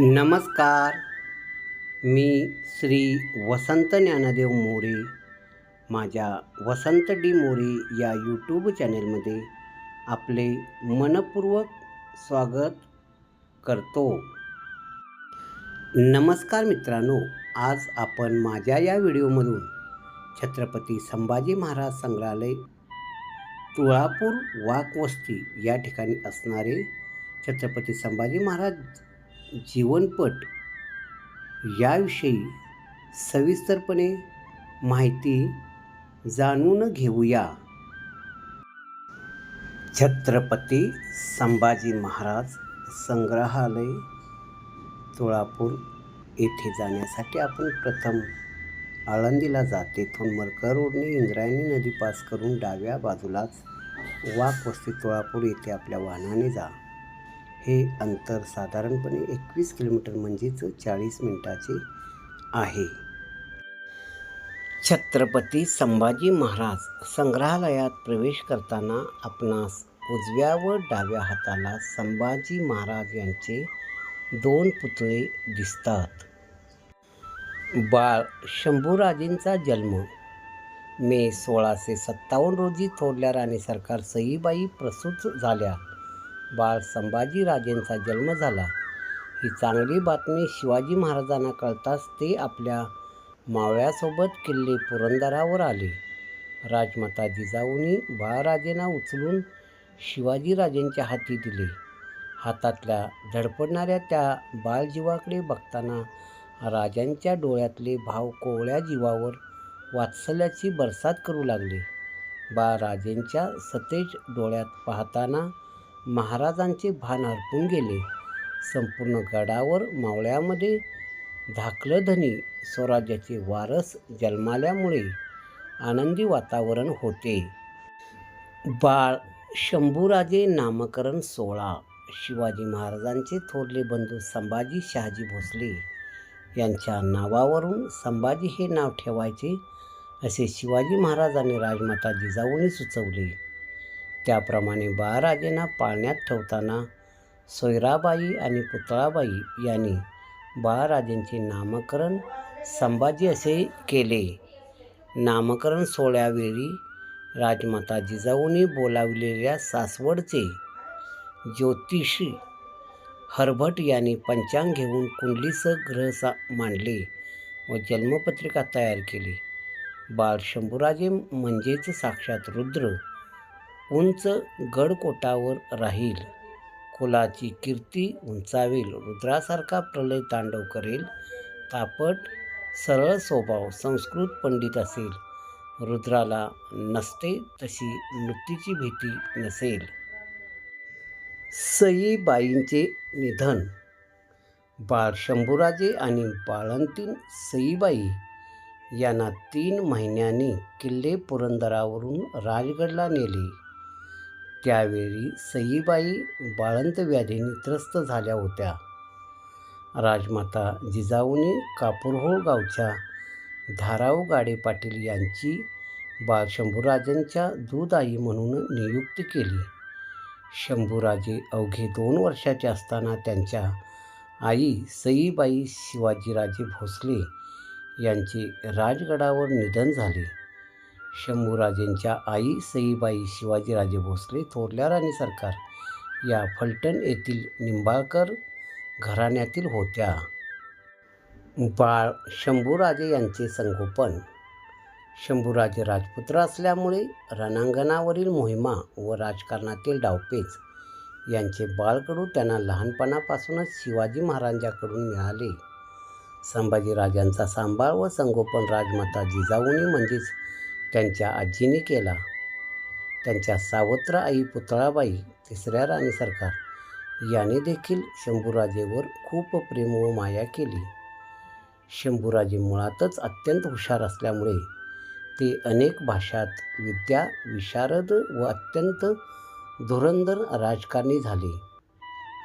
नमस्कार. मी श्री वसंत ज्ञानदेव मोरे माझ्या वसंत डी मोरे या यूट्यूब चॅनेलमध्ये आपले मनपूर्वक स्वागत करतो. नमस्कार मित्रांनो आज आपण माझ्या या व्हिडिओमधून छत्रपती संभाजी महाराज संग्रहालय तुळापूर वाकवस्ती या ठिकाणी असणारे छत्रपती संभाजी महाराज जीवनपट याविषयी सविस्तरपणे माहिती जाणून घेऊया. छत्रपती संभाजी महाराज संग्रहालय तुळापूर येथे जाण्यासाठी आपण प्रथम आळंदीला जात तेथून मरकर रोडने इंद्रायणी नदी पास करून डाव्या बाजूलाच वाकवस्ती तुळापूर येथे आपल्या वाहनाने जा. हे अंतर साधारणपणे एकवीस किलोमीटर म्हणजेच चाळीस मिनिटाचे आहे. छत्रपती संभाजी महाराज संग्रहालयात प्रवेश करताना आपणास उजव्या व डाव्या हाताला संभाजी महाराज यांचे दोन पुतळे दिसतात. बाळ शंभूराजेंचा जन्म मे सोळाशे सत्तावन्न रोजी थोरल्या राणी सरकार सईबाई प्रसूत झाल्या. बाळ संभाजीराजेंचा जन्म झाला. ही चांगली बातमी शिवाजी महाराजांना कळताच ते आपल्या मावळ्यासोबत किल्ले पुरंदरावर आले. राजमाता जिजाऊनी बाळराजेंना उचलून शिवाजीराजेंच्या हाती दिले. हातातल्या धडपडणाऱ्या त्या बाळजीवाकडे बघताना राजांच्या डोळ्यातले भाव कोवळ्या जीवावर वात्सल्याची बरसात करू लागले. बाळराजेंच्या सतेज डोळ्यात पाहताना महाराजांचे भान हरपून गेले. संपूर्ण गडावर मावळ्यामध्ये धाकलधनी स्वराज्याचे वारस जन्माल्यामुळे आनंदी वातावरण होते. बाळ शंभूराजे नामकरण सोहळा शिवाजी महाराजांचे थोरले बंधू संभाजी शहाजी भोसले यांच्या नावावरून संभाजी हे नाव ठेवायचे असे शिवाजी महाराजांनी राजमाता जिजाऊने सुचवले. त्याप्रमाणे बाळराजेंना पाळण्यात ठेवताना सोयराबाई आणि पुतळाबाई यांनी बाळराजेंचे नामकरण संभाजी असे केले. नामकरण सोहळ्यावेळी राजमाता जिजाऊने बोलावलेल्या सासवडचे ज्योतिषी हरभट यांनी पंचांग घेऊन कुंडलीसह ग्रह सा मांडले व जन्मपत्रिका तयार केली. बाळ शंभूराजे म्हणजेच साक्षात रुद्र उंच गडकोटावर राहील. कुलाची कीर्ती उंचावेल. रुद्रासारखा प्रलय तांडव करेल. तापट सरळ स्वभाव संस्कृत पंडित असेल. रुद्राला नसते तशी मृत्यूची भीती नसेल. सईबाईंचे निधन. बाळ शंभूराजे आणि बाळंतीण सईबाई यांना तीन महिन्यांनी किल्ले पुरंदरावरून राजगडला नेले. त्यावेळी सईबाई बाळंत व्याधीने त्रस्त झाल्या होत्या. राजमाता जिजाऊने कापूरहोळ गावच्या धाराव गाडे पाटील यांची बाळ शंभूराजांच्या दूध आई म्हणून नियुक्ती केली. शंभूराजे अवघे दोन वर्षाचे असताना त्यांच्या आई सईबाई शिवाजीराजे भोसले यांचे राजगडावर निधन झाले. शंभूराजेंच्या आई सईबाई शिवाजीराजे भोसले थोरल्या राणी सरकार या फलटण येथील निंबाळकर घराण्यातील होत्या. बाळ शंभूराजे यांचे संगोपन. शंभूराजे राजपुत्र असल्यामुळे रणांगणावरील मोहिमा व राजकारणातील डावपेच यांचे बाळकडू त्यांना लहानपणापासूनच शिवाजी महाराजांकडून मिळाले. संभाजीराजांचा सांभाळ व संगोपन राजमाता जिजाऊनी म्हणजेच त्यांच्या आजीने केला. त्यांच्या सावत्र आई पुतळाबाई तिसऱ्या राणी सरकार याने देखील शंभूराजेवर खूप प्रेम व माया केली. शंभूराजे मुळातच अत्यंत हुशार असल्यामुळे ते अनेक भाषात विद्या विशारद व अत्यंत धुरंधर राजकारणी झाले.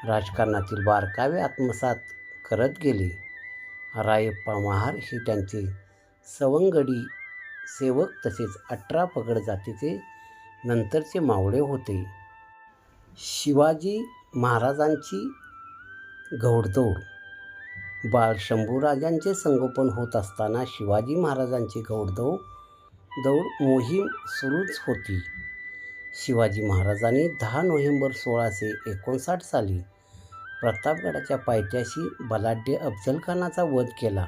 राजकारणातील बारकावे आत्मसात करत गेले. रायप्पा महार हे त्यांचे सवंगडी सेवक तसेच अठरा पगड जातीचे नंतरचे मावळे होते. शिवाजी महाराजांची घौडदौड बाळ शंभूराजांचे संगोपन होत असताना शिवाजी महाराजांची घौडदौड दौड मोहीम सुरूच होती. शिवाजी महाराजांनी दहा नोव्हेंबर सोळाशे एकोणसाठ साली प्रतापगडाच्या पायथ्याशी बलाढ्य अफजलखानाचा वध केला.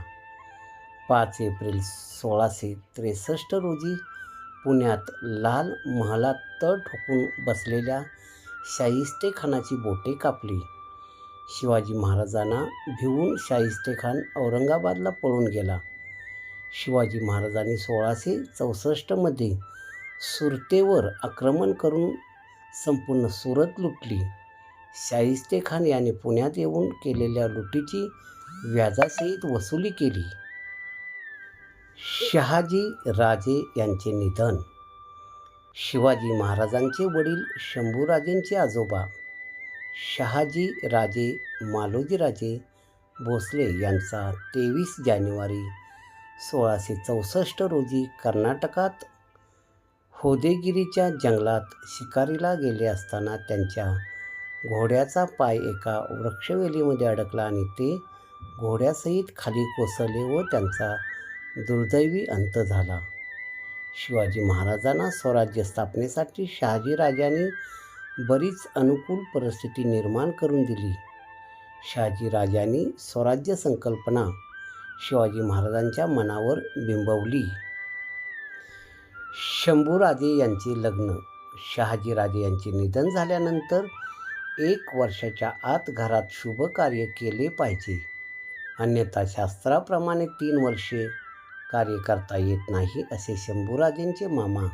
पाच एप्रिल सोळाशे त्रेसष्ट रोजी पुण्यात लाल महालात तळ ठोकून बसलेल्या शाहिस्तेखानाची बोटे कापली. शिवाजी महाराजांना भिवून शाहिस्तेखान औरंगाबादला पळून गेला. शिवाजी महाराजांनी सोळाशे चौसष्टमध्ये सुरतेवर आक्रमण करून संपूर्ण सुरत लुटली. शाहिस्तेखान याने पुण्यात येऊन केलेल्या लुटीची व्याजासहित वसुली केली. शहाजी राजे यांचे निधन. शिवाजी महाराजांचे वडील शंभूराजेंचे आजोबा शहाजी राजे मालोजीराजे भोसले यांचा तेवीस जानेवारी सोळाशे चौसष्ट रोजी कर्नाटकात होदेगिरीच्या जंगलात शिकारीला गेले असताना त्यांच्या घोड्याचा पाय एका वृक्षवेलीमध्ये अडकला आणि ते घोड्यासहित खाली कोसळले व त्यांचा दुर्दैवी अंत झाला. शिवाजी महाराजांना स्वराज्य स्थापनेसाठी शहाजीराजांनी बरीच अनुकूल परिस्थिती निर्माण करून दिली. शहाजीराजांनी स्वराज्य संकल्पना शिवाजी महाराजांच्या मनावर बिंबवली. शंभूराजे यांचे लग्न शहाजीराजे यांचे निधन झाल्यानंतर एक वर्षाच्या आत घरात शुभ कार्य केले पाहिजे. अन्यथा शास्त्राप्रमाणे तीन वर्षे कार्य करता येत नाही असे शंभूराजेंचे मामा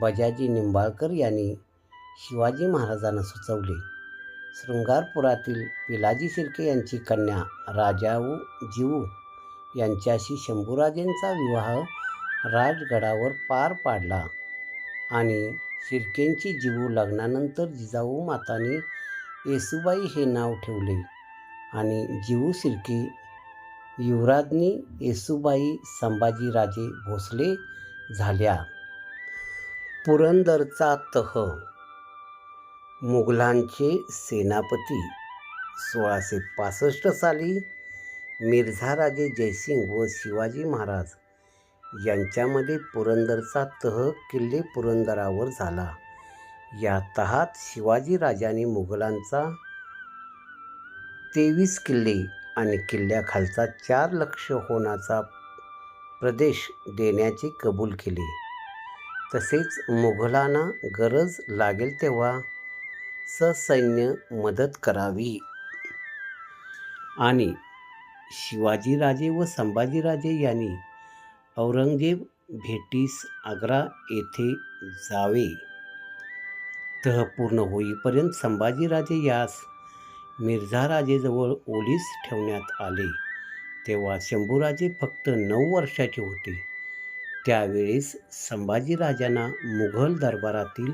बजाजी निंबाळकर यांनी शिवाजी महाराजांना सुचवले. शृंगारपुरातील पिलाजी शिर्के यांची कन्या राजाऊ जीऊ यांच्याशी शंभूराजेंचा विवाह राजगडावर पार पाडला आणि शिर्केंची जीवू लग्नानंतर जिजाऊ माताने येसुबाई हे नाव ठेवले आणि जीवू शिर्के युवराज्ञी येसुबाई संभाजीराजे भोसले झाल्या. पुरंदरचा तह. मुघलांचे सेनापती सोळाशे पासष्ट साली मिर्झाराजे जयसिंग व शिवाजी महाराज यांच्यामध्ये पुरंदरचा तह किल्ले पुरंदरावर झाला. या तहात शिवाजी राजाने मुघलांचा तेवीस किल्ले आणि किल्ल्याखालचा चार लक्ष होण्याचा प्रदेश देण्याचे कबूल केले. तसेच मुघलांना गरज लागेल तेव्हा ससैन्य मदत करावी. आणि शिवाजीराजे व संभाजीराजे यांनी औरंगजेब भेटीस आग्रा येथे जावे. तह पूर्ण होईपर्यंत संभाजीराजे यास मिर्झाराजेजवळ ओलीस ठेवण्यात आले. तेव्हा शंभूराजे फक्त नऊ वर्षाचे होते. त्यावेळेस संभाजीराजांना मुघल दरबारातील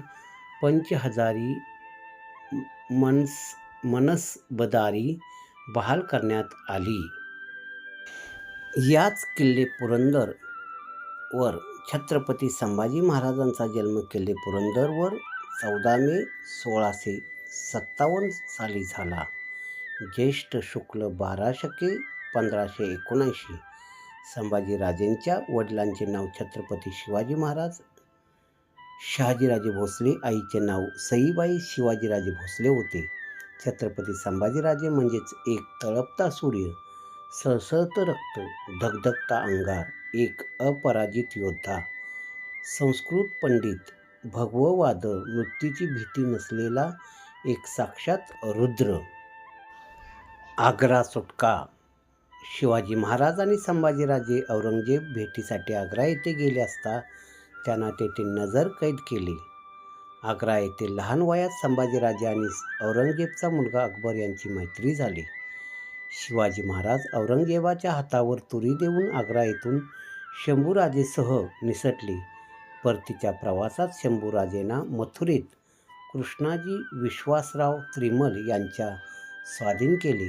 पंचहजारी मनस मनसबदारी बहाल करण्यात आली. याच किल्ले पुरंदर वर छत्रपती संभाजी महाराजांचा जन्म किल्ले पुरंदरवर चौदा मे सोळाशे सत्तावन्न साली झाला. ज्येष्ठ शुक्ल बारा शके पंधराशे एकोणऐंशी. संभाजीराजेंच्या वडिलांचे नाव छत्रपती शिवाजी महाराज. शहाजीराजे भोसले आईचे नाव सईबाई शिवाजीराजे भोसले होते. छत्रपती संभाजीराजे म्हणजेच एक तळपता सूर्य सळसळत रक्त धगधगता अंगार एक अपराजित योद्धा. संस्कृत पंडित भगववादळ मृत्यूची भीती नसलेला एक साक्षात रुद्र. आग्रा सुटका. शिवाजी महाराज आणि संभाजीराजे औरंगजेब भेटीसाठी आग्रा येथे गेले असता त्यांना तेथे नजर कैद केली. आग्रा येथे लहान वयात संभाजीराजे आणि औरंगजेबचा मुलगा अकबर यांची मैत्री झाली. शिवाजी महाराज औरंगजेबाच्या हातावर तुरी देऊन आग्रा येथून शंभूराजेसह निसटली. परतीच्या प्रवासात शंभूराजेंना मथुरेत कृष्णाजी विश्वासराव त्रिमल यांच्या स्वाधीन केले.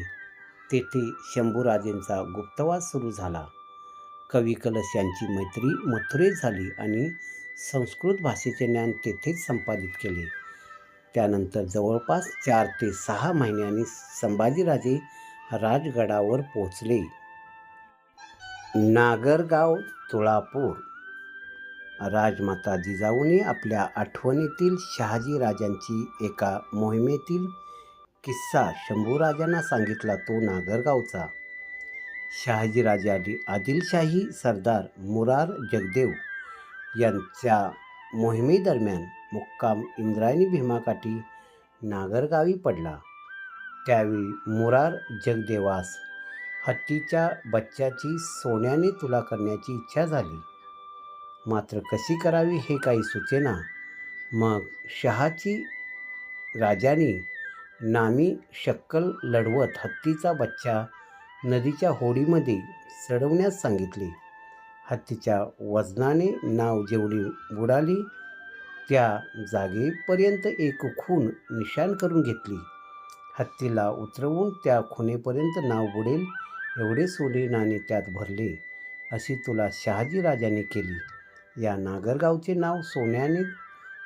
तेथे शंभूराजेंचा गुप्तवास सुरू झाला. कवी कलश यांची मैत्री मथुरेत झाली आणि संस्कृत भाषेचे ज्ञान तेथेच संपादित केले. त्यानंतर जवळपास चार ते सहा महिन्यांनी संभाजीराजे राजगडावर पोचले नागरगाव तुळापूर राजमाता जिजाऊने आपल्या आठवणीतील शहाजी राजांची एका मोहिमेतील किस्सा शंभूराजांना सांगितला तो नागरगावचा. शहाजीराजा आदिलशाही सरदार मुरार जगदेव यांच्या मोहिमेदरम्यान मुक्काम इंद्रायणी भीमाकाठी नागरगावी पडला. त्यावेळी मुरार जगदेवास हत्तीच्या बच्च्याची सोन्याने तुला करण्याची इच्छा झाली. मात्र कशी करावी हे काही सुचेना. मग शहाची राजाने नामी शक्कल लढवत हत्तीचा बच्चा नदीच्या होडीमध्ये चढवण्यास सांगितले. हत्तीच्या वजनाने नाव जेवढी बुडाली त्या जागेपर्यंत एक खून निशाण करून घेतली. हत्तीला उतरवून त्या खुणेपर्यंत नाव बुडेल एवढे सोने नाणे त्यात भरले अशी तुला शहाजी राजाने केली. या नागरगावचे नाव सोन्याने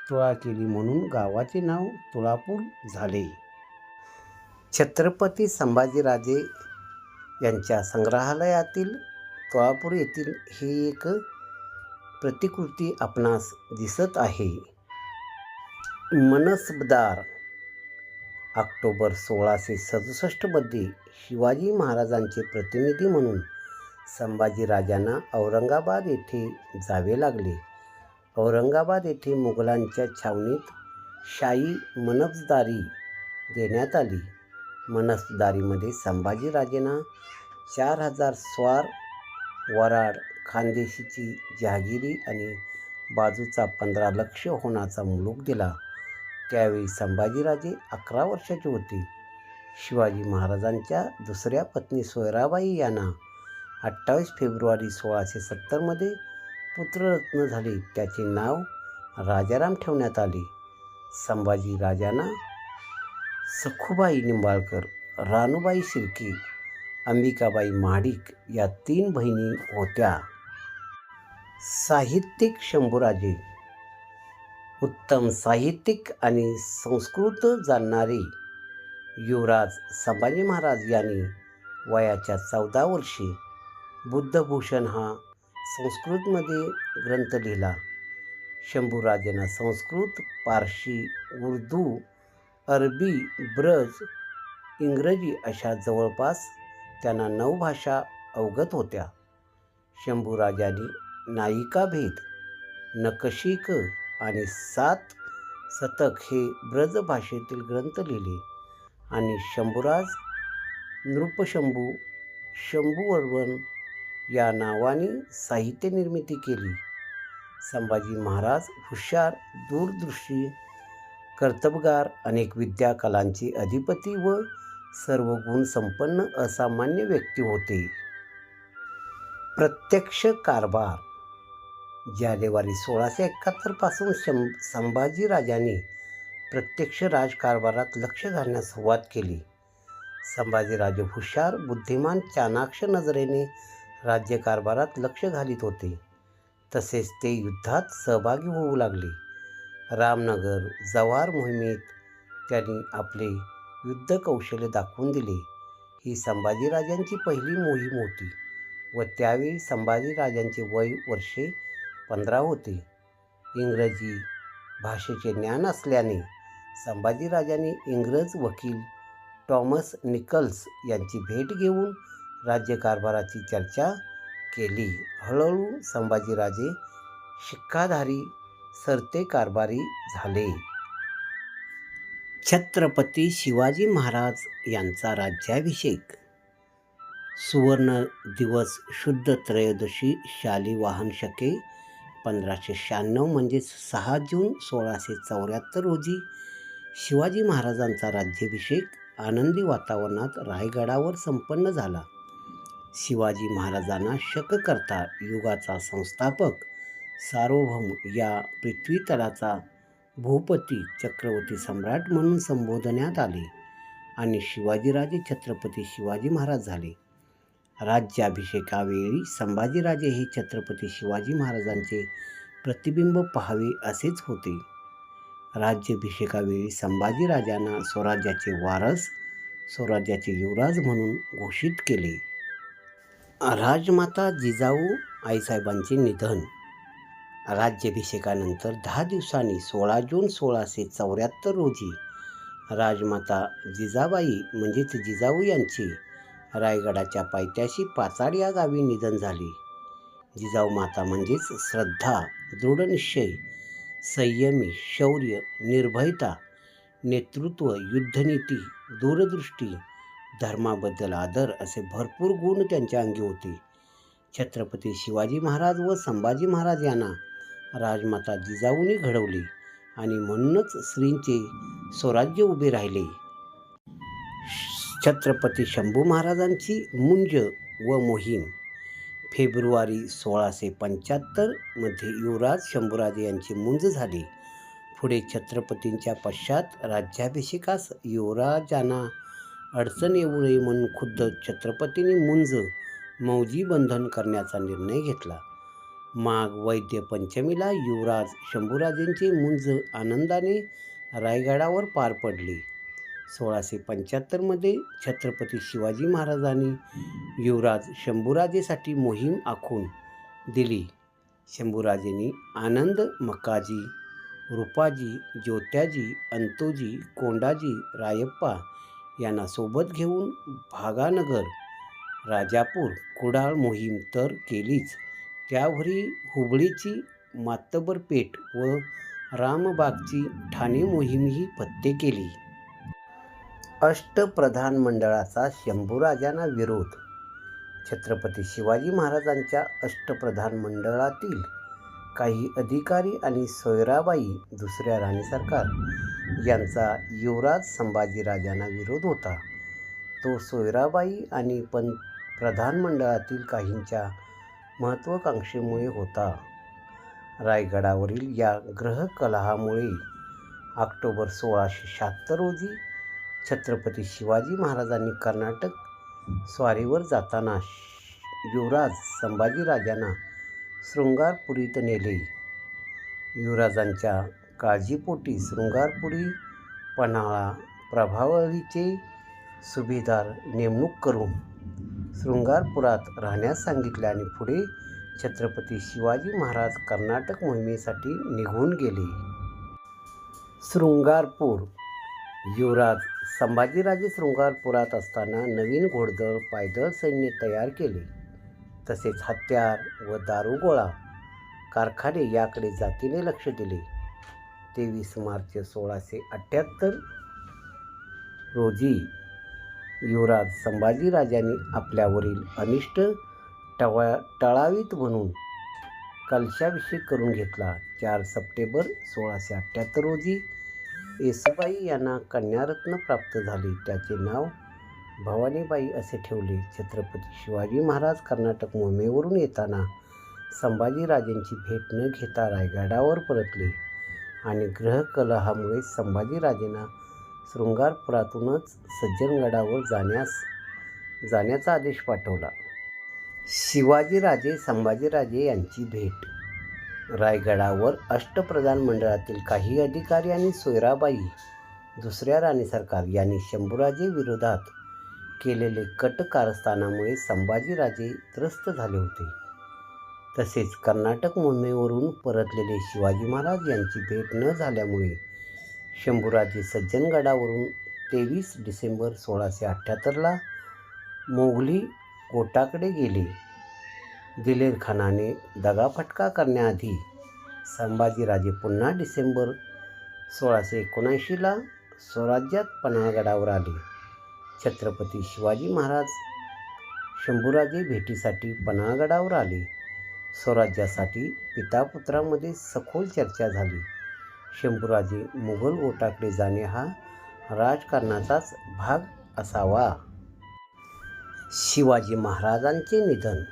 तुळा केली म्हणून गावाचे नाव तुळापूर झाले. छत्रपती संभाजीराजे यांच्या संग्रहालयातील तुळापूर येथील ही एक प्रतिकृती आपणास दिसत आहे. मनसबदार ऑक्टोबर सोळाशे सदुसष्टमध्ये शिवाजी महाराजांचे प्रतिनिधी म्हणून संभाजीराजांना औरंगाबाद येथे जावे लागले. औरंगाबाद येथे मुघलांच्या छावणीत शाही मनफदारी देण्यात आली. मनसदारीमध्ये संभाजीराजेंना चार हजार स्वार वराड खानदेशीची जहागिरी आणि बाजूचा पंधरा लक्ष होण्याचा मुलूक दिला. त्यावेळी संभाजीराजे अकरा वर्षाचे होते. शिवाजी महाराजांच्या दुसऱ्या पत्नी सोयराबाई यांना अठ्ठावीस फेब्रुवारी सोळाशे सत्तरमध्ये पुत्ररत्न झाले. त्याचे नाव राजाराम ठेवण्यात आले. संभाजी राजांना सखुबाई निंबाळकर रानूबाई शिर्के अंबिकाबाई महाडिक या तीन बहिणी होत्या. साहित्यिक शंभूराजे. उत्तम साहित्यिक आणि संस्कृत जाणणारे युवराज संभाजी महाराज यांनी वयाच्या चौदा वर्षी बुद्धभूषण हा संस्कृतमध्ये ग्रंथ लिहिला. शंभूराजेनं संस्कृत पारशी उर्दू अरबी ब्रज इंग्रजी अशा जवळपास त्यांना नऊ भाषा अवगत होत्या. शंभूराजांनी नायिकाभेद नकशिक आणि सात शतक हे ब्रज भाषेतील ग्रंथ लिहिले आणि शंभूराज नृपशंभू शंभूवर्मन या नावाने साहित्य निर्मिती केली. संभाजी महाराज हुशार दूरदृष्टी कर्तबगार अनेक विद्या कलांचे अधिपती व सर्व गुण संपन्न असामान्य व्यक्ती होते. प्रत्यक्ष कारभार. जानेवारी सोळाशे एकाहत्तरपासून शं संभाजीराजांनी प्रत्यक्ष राजकारभारात लक्ष घालण्यास सुरुवात केली. संभाजीराजे हुशार बुद्धिमान चाणाक्ष नजरेने राज्यकारभारात लक्ष घालीत होते. तसेच ते युद्धात सहभागी होऊ लागले. रामनगर जव्हार मोहिमेत त्यांनी आपले युद्ध कौशल्य दाखवून दिले. ही संभाजीराजांची पहिली मोहीम होती व त्यावेळी संभाजीराजांचे वय वर्षे पंधरा होते. इंग्रजी भाषेचे ज्ञान असल्याने संभाजीराजांनी इंग्रज वकील टॉमस निकल्स यांची भेट घेऊन राज्यकारभाराची चर्चा केली. हळूहळू संभाजीराजे शिक्काधारी सरते कारभारी झाले. छत्रपती शिवाजी महाराज यांचा राज्याभिषेक. सुवर्ण दिवस शुद्ध त्रयोदशी शाली वाहन शके पंधराशे शहाण्णव म्हणजेच सहा जून सोळाशे चौऱ्याहत्तर रोजी शिवाजी महाराजांचा राज्याभिषेक आनंदी वातावरणात रायगडावर संपन्न झाला. शिवाजी महाराजांना शककर्ता युगाचा संस्थापक सार्वभौम या पृथ्वीतलाचा भूपती चक्रवर्ती सम्राट म्हणून संबोधण्यात आले आणि शिवाजीराजे छत्रपती शिवाजी महाराज झाले. राज्याभिषेकावेळी संभाजीराजे हे छत्रपती शिवाजी महाराजांचे प्रतिबिंब पाहावे असेच होते. राज्याभिषेकावेळी संभाजीराजांना स्वराज्याचे वारस स्वराज्याचे युवराज म्हणून घोषित केले. राजमाता जिजाऊ आईसाहेबांचे निधन. राज्याभिषेकानंतर दहा दिवसांनी सोळा जून सोळाशे चौऱ्याहत्तर रोजी राजमाता जिजाबाई म्हणजेच जिजाऊ यांचे रायगडाच्या पायथ्याशी पाचाड या गावी निधन झाले. जिजाऊ माता म्हणजेच श्रद्धा दृढनिश्चय संयमी शौर्य निर्भयता नेतृत्व युद्धनीती दूरदृष्टी धर्माबद्दल आदर असे भरपूर गुण त्यांच्या अंगी होते. छत्रपती शिवाजी महाराज व संभाजी महाराज यांना राजमाता जिजाऊने घडवले आणि म्हणूनच स्त्रींचे स्वराज्य उभे राहिले. छत्रपती शंभू महाराजांची मुंज व मोहीम फेब्रुवारी सोळाशे पंच्याहत्तरमध्ये युवराज शंभूराजे यांची मुंज झाली. पुढे छत्रपतींच्या पश्चात राज्याभिषेकास युवराजांना अडचण येऊ नये म्हणून खुद्द छत्रपतींनी मुंज मौजी बंधन करण्याचा निर्णय घेतला. माघ वैद्य पंचमीला युवराज शंभूराजेंची मुंज आनंदाने रायगडावर पार पडली. सोळाशे पंच्याहत्तरमध्ये छत्रपती शिवाजी महाराजांनी युवराज शंभूराजेसाठी मोहीम आखून दिली. शंभूराजेंनी आनंद मक्काजी रूपाजी ज्योत्याजी अंतोजी कोंडाजी रायप्पा यांना सोबत घेऊन भागानगर राजापूर कुडाळ मोहीम तर केलीच. त्यावरी हुबळीची मातबरपेठ व रामबागची ठाणे मोहीमही पत्ते केली. अष्टप्रधान मंडळाचा शंभूराजांना विरोध. छत्रपती शिवाजी महाराजांच्या अष्टप्रधान मंडळातील काही अधिकारी आणि सोयराबाई दुसऱ्या राणी सरकार यांचा युवराज संभाजीराजांना विरोध होता. तो सोयराबाई आणि पण प्रधानमंडळातील काहींच्या महत्त्वाकांक्षेमुळे होता. रायगडावरील या ग्रहकलहामुळे ऑक्टोबर सोळाशे शहात्तर रोजी छत्रपती शिवाजी महाराजांनी कर्नाटक स्वारीवर जाताना युवराज संभाजीराजांना शृंगारपुरीत नेले. युवराजांच्या काळजीपोटी शृंगारपुरी पन्हाळा प्रभावळीचे सुभेदार नेमणूक करून शृंगारपुरात राहण्यास सांगितले आणि पुढे छत्रपती शिवाजी महाराज कर्नाटक मोहिमेसाठी निघून गेले. शृंगारपूर युवराज संभाजीराजे शृंगारपुरात असताना नवीन घोडदळ पायदळ सैन्य तयार केले. तसेच हत्यार व दारुगोळा कारखाने याकडे जातीने लक्ष दिले. तेवीस मार्च सोळाशे अठ्ठ्याहत्तर रोजी युवराज संभाजीराजांनी आपल्यावरील अनिष्ट टवा टळावीत म्हणून कलशाभिषेक करून घेतला. चार सप्टेंबर सोळाशे अठ्ठ्याहत्तर रोजी येसुबाई यांना कन्यारत्न प्राप्त झाले. त्याचे नाव भवानीबाई असे ठेवले. छत्रपती शिवाजी महाराज कर्नाटक मोहिमेवरून येताना संभाजीराजेंची भेट न घेता रायगडावर परतले. आणि ग्रहकलहामुळे संभाजीराजेंना शृंगारपुरातूनच सज्जनगडावर जाण्यास जाण्याचा आदेश पाठवला. शिवाजीराजे संभाजीराजे यांची भेट. रायगडावर अष्टप्रधान मंडळातील काही अधिकारी आणि सोयराबाई दुसऱ्या राणी सरकार यांनी शंभूराजे विरोधात केलेले कट कारस्थानामुळे संभाजीराजे त्रस्त झाले होते. तसेच कर्नाटक मोहिमेवरून परतलेले शिवाजी महाराज यांची भेट न झाल्यामुळे शंभूराजे सज्जनगडावरून तेवीस डिसेंबर सोळाशे अठ्ठ्याहत्तरला मोगली कोटाकडे गेले. दिलेर खानाने दगाफटका करण्याआधी संभाजीराजे पुन्हा डिसेंबर सोळाशे एकोणऐंशीला स्वराज्यात पन्हाळगडावर आले. छत्रपती शिवाजी महाराज शंभूराजे भेटीसाठी पन्हाळगडावर आले. स्वराज्यासाठी पितापुत्रामध्ये सखोल चर्चा झाली. शंभूराजे मुघल गोटाकडे जाणे हा राजकारणाचाच भाग असावा. शिवाजी महाराजांचे निधन.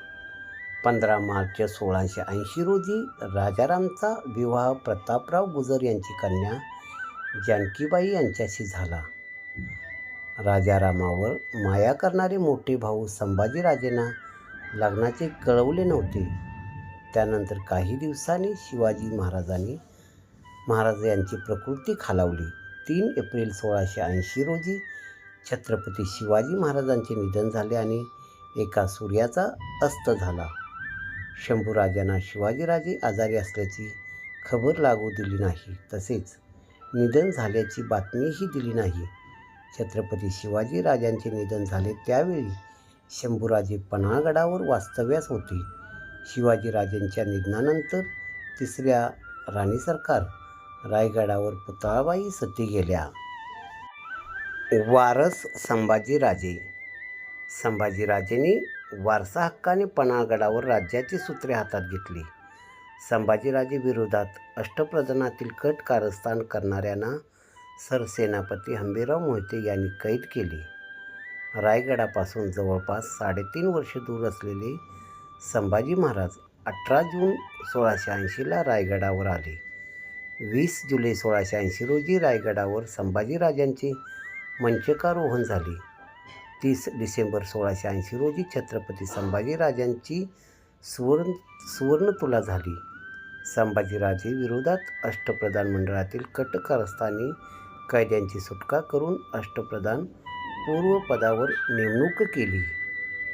पंधरा मार्च सोळाशे ऐंशी रोजी राजारामचा विवाह प्रतापराव गुजर यांची कन्या जानकीबाई यांच्याशी झाला. राजारामावर माया करणारे मोठे भाऊ संभाजीराजेंना लग्नाचे कळवले नव्हते. त्यानंतर काही दिवसांनी शिवाजी महाराजांनी महाराज यांची प्रकृती खालावली. तीन एप्रिल सोळाशे ऐंशी रोजी छत्रपती शिवाजी महाराजांचे निधन झाले आणि एका सूर्याचा अस्त झाला. शंभूराजांना शिवाजीराजे आजारी असल्याची खबर लागू दिली नाही. तसेच निधन झाल्याची बातमीही दिली नाही. छत्रपती शिवाजी राजांचे निधन झाले त्यावेळी शंभूराजे पन्हागडावर वास्तव्यास होते. शिवाजीराजेंच्या निधनानंतर तिसऱ्या राणी सरकार रायगडावर पुतळाबाई सती गेल्या. वारस संभाजीराजे. संभाजीराजेंनी वारसा हक्काने पन्हागडावर राज्याची सूत्रे हातात घेतली. संभाजीराजे विरोधात अष्टप्रधानातील कट कारस्थान करणाऱ्यांना सरसेनापती हंबीराव मोहिते यांनी कैद केले. रायगडापासून जवळपास साडेतीन वर्षे दूर असलेले संभाजी महाराज अठरा जून सोळाशे ऐंशीला रायगडावर आले. वीस जुलै सोळाशे ऐंशी रोजी रायगडावर संभाजीराजांचे मंचकारोहण झाले. तीस डिसेंबर सोळाशे ऐंशी रोजी छत्रपती संभाजीराजांची सुवर्ण सुवर्णतुला झाली. संभाजीराजे विरोधात अष्टप्रधान मंडळातील कटकारस्थानी कैद्यांची सुटका करून अष्टप्रधान पूर्वपदावर नेमणूक केली.